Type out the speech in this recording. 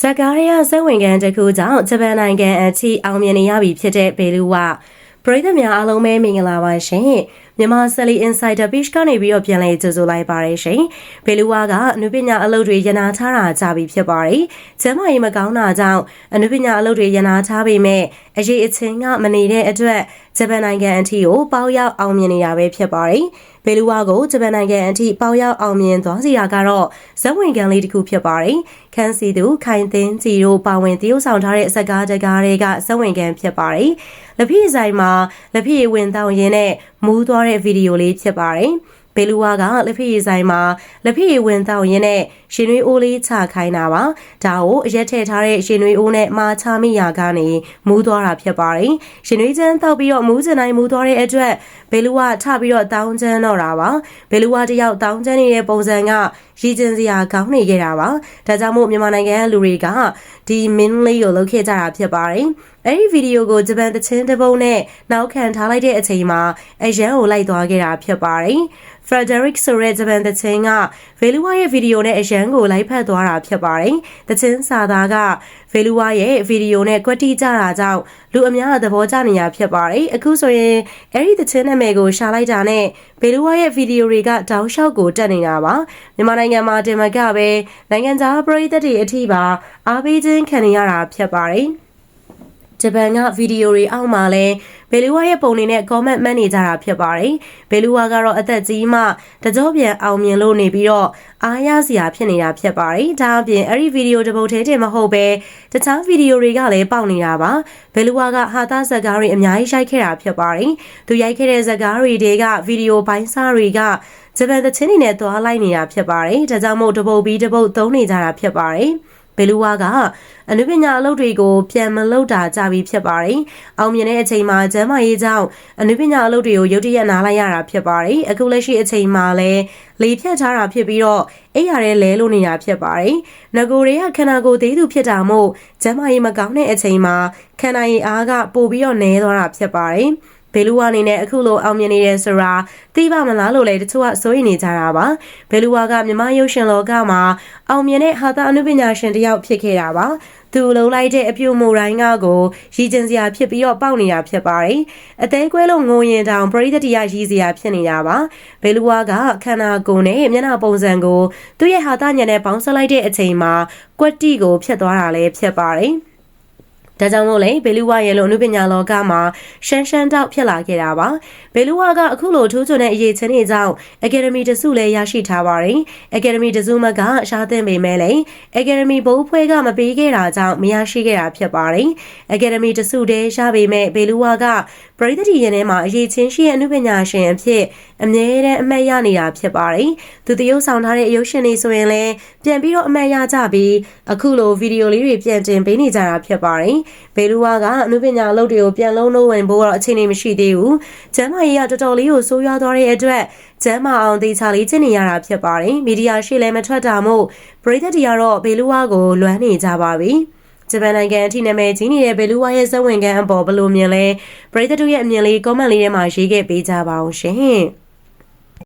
ဇကာရီယာဇက်ဝင်ကန်တစ်ခုကြောင့်ဂျပန်နိုင်ငံအထိအောင်မြင်နေရပြီဖြစ်တဲ့ဘေလူဝပရိသတ်များအားလုံးပဲမင်္ဂလာပါရှင်မြန်မာ Sally Insider Page ကနေပြီးတော့ပြန်လည်ကြိုဆိုလိုက်ပါရရှင်ဘေလူဝကအနုပညာအလုပ်တွေရနာထားတာကြပြီဖြစ်ပါတယ်ကျမ်းမာရေးမကောင်းတာကြောင့်အနုပညာအလုပ်တွေရနာထားပေမဲ့အရေးအချင်းကမနေတဲ့အတွက်ဂျပန်နိုင်ငံအထိကိုပေါရောက်အောင်မြင်နေတာပဲဖြစ်ပါတယ်ဘယ်လူဝါကိုဂျပန်နိုင်ငံအထိပေါရောက်အောင်မြင်သွားစီတာကတော့ဇက်ဝင်ကန်လေးတစ်ခုဖြစ်ပါတယ်။ခန်းစီသူခိုင်သိန်းစီတို့ပါဝင်တရုပ်ဆောင်ထားတဲ့စကားတကားတွေကဇက်ဝင်ကန်ဖြစ်ပါတယ်။လက်ဖီဆိုင်မှာလက်ဖီဝင်တောင်းရင်းနဲ့ မူးသွားတဲ့ဗီဒီယိုလေးဖြစ်ပါတယ်။ဘယ်လူဝါကလက်ဖက်ရည်ဆိုင်မှာလက်ဖက်ရည်ဝင်တောက်ရင်းနဲ့ရှင်နွေးအိုးလေးချခိုင်းတာပါဒါကိုအရက်ထည့်ထားတဲ့ရှင်နွေးအိုးနဲ့မာချမိရာကနေမူးသွားတာဖြစ်ပါတယ်ရှင်နွေးချမ်းတောက်ပြီးတော့မူးစင်တိုင်းမူးသွားတဲ့အတွက်ဘယ်လူဝါထပြီးတော့တောင်းချမ်းတော့တာပါဘယ်လူဝါတယောက်တောင်းချမ်းနေတဲ့ပုံစံကရည်ကျင်စရာကောင်းနေခဲ့တာပါဒါကြောင့်မို့မြန်မာနိုင်ငံလူတွေကဒီမင်းလေးကိုလုပ်ခဲ့ကြတာဖြစ်ပါတယ်အဲ့ဒီဗီဒီယိုကိုဂျပန်တချင်းတပုတ်နဲ့နောက်ခံထားလိုက်တဲ့အချိန်မှာအရန်ကိုလိုက်သွားခဲ့တာဖြစ်ပါတယ်။ Frederick ဆိုတဲ့ဂျပန်တချင်းကဗေလူဝါရဲ့ဗီဒီယိုနဲ့အရန်ကိုလိုက်ဖက်သွားတာဖြစ်ပါတယ်။တချင်းစာသားက ဗေလူဝါရဲ့ဗီဒီယိုနဲ့ကွက်တီကြတာကြောင့်လူအများသဘောကျနေရဖြစ်ပါတယ်။အခုဆိုရင်အဲ့ဒီတချင်းနာမည်ကိုရှာလိုက်တာနဲ့ဗေလူဝါရဲ့ဗီဒီယိုတွေကတောင်းလျှောက်ကိုတက်နေတာပါ။မြန်မာနိုင်ငံမှာတင်မကပဲနိုင်ငံခြားပရိသတ်တွေအထိပါအားပေးခြင်းခံနေရတာဖြစ်ပါတယ်။ ဂျပန်ကဗီဒီယိုတွေအောက်မှာလဲဘယ်လူဝါရဲ့ပုံတွေနဲ့ comment မှတ်နေကြတာဖြစ်ပါတယ်။ဘယ်လူဝါကတော့အသက်ကြီးမှတကြောပြန်အောင်မြင်လို့နေပြီးတော့အားရစရာဖြစ်နေတာဖြစ်ပါတယ်။ဒါအပြင်အဲ့ဒီဗီဒီယိုတစ်ပုတ်သေးတယ်မဟုတ်ပဲတခြားဗီဒီယိုတွေကလည်းပေါက်နေတာပါ။ဘယ်လူဝါကဟာသားဇက်ကားတွေအများကြီးရိုက်ခဲ့တာဖြစ်ပါတယ်။သူရိုက်ခဲ့တဲ့ဇက်ကားတွေတွေကဗီဒီယိုပိုင်းစားတွေကဂျပန်သချင်းတွေနဲ့တွားလိုက်နေတာဖြစ်ပါတယ်။ဒါကြောင့်မို့တပုတ်ပြီးတပုတ်သုံးနေကြတာဖြစ်ပါတယ်။ ဘယ်လူဝါကအနုပညာအလုပ်တွေကိုပြန်မလုပ်တာကြပြီဖြစ်ပါတယ်။အောင်မြင်တဲ့အချိန်မှာကျမ်းမာရေးကြောင့်အနုပညာအလုပ်တွေကိုရုတ်တရက်နားလိုက်ရတာဖြစ်ပါတယ်။အခုလက်ရှိအချိန်မှာလည်းလေဖြတ်ထားတာဖြစ်ပြီးတော့အိပ်ရတဲ့လဲလို့နေတာဖြစ်ပါတယ်။ငကိုတွေကခန္ဓာကိုယ်သေးသူဖြစ်တာမို့ကျမ်းမာရေးမကောင်းတဲ့အချိန်မှာခန္ဓာရည်အားကပိုပြီးတော့နည်းသွားတာဖြစ်ပါတယ်။ ဘယ်လူဝါအနေနဲ့အခုလိုအောင်မြင်နေတယ်ဆိုတာသိပါမလားလို့လည်းတချို့ကစိုးရိမ်နေကြတာပါဘယ်လူဝါကမြမရုပ်ရှင်လောကမှာအောင်မြင်တဲ့ဟာတာအနုပညာရှင်တစ်ယောက်ဖြစ်ခဲ့တာပါသူလုံလိုက်တဲ့အပြုံမူတိုင်းကကိုရည်ကျင်စရာဖြစ်ပြီးတော့ပေါက်နေတာဖြစ်ပါတယ်။အသေးကွဲလို့ငိုရင်တောင်ပရိသတ်တရားရည်စရာဖြစ်နေတာပါ။ဘယ်လူဝါကခန္ဓာကိုယ်နဲ့မျက်နှာပုံစံကိုသူ့ရဲ့ဟာတာညံနဲ့ပေါင်းစပ်လိုက်တဲ့အချိန်မှာကွက်တီကိုဖျက်သွားတာလည်းဖြစ်ပါတယ်။ ဒါကြောင့်မို့လေဘေလူဝရဲ့လိုအနုပညာလောကမှာရှမ်းရှမ်းတောက်ဖြစ်လာခဲ့တာပါဘေလူဝကအခုလိုထူးချွန်တဲ့အရေးချင်းတွေကြောင့်အကယ်ဒမီတစုလည်းရရှိထားပါတယ်အကယ်ဒမီတစုမကရှားသိမ့်ပေမဲ့လေအကယ်ဒမီဘိုးဖွဲ့ကမပေးခဲ့တာကြောင့်မရရှိခဲ့တာဖြစ်ပါတယ်အကယ်ဒမီတစုတည်းရပေမဲ့ဘေလူဝကပရိသတ်ရင်ထဲမှာအရေးချင်းရှိတဲ့အနုပညာရှင်အဖြစ်အမြဲတမ်းအမှတ်ရနေတာဖြစ်ပါတယ်သူတရုပ်ဆောင်ထားတဲ့အရုပ်ရှင်တွေဆိုရင်လည်းပြန်ပြီးတော့အမှတ်ရကြပြီးအခုလိုဗီဒီယိုလေးတွေပြန်တင်ပေးနေကြတာဖြစ်ပါတယ်ဘေလူဝါကအမှုပညာအလုပ်တွေကိုပြန်လုံးလုံးဝင်ဖို့တော့အခြေအနေမရှိသေးဘူး။ကျမ်းမာရေးကတော်တော်လေးကိုဆိုးရွားသွားတဲ့အတွက်ကျမ်းမာအောင်တေချာလေးကျင့်နေရတာဖြစ်ပါတယ်။မီဒီယာရှိလည်းမထွက်တာမို့ပရိသတ်တွေကတော့ဘေလူဝါကိုလွမ်းနေကြပါပြီ။ဂျပန်နိုင်ငံအထိနာမည်ကြီးနေတဲ့ဘယ်လူဝါရဲ့ဇဝင်ကန်အပေါ်ဘယ်လိုမြင်လဲပရိသတ်တို့ရဲ့အမြင်လေး comment လေးထဲမှာရေးခဲ့ပေးကြပါအောင်ရှင်။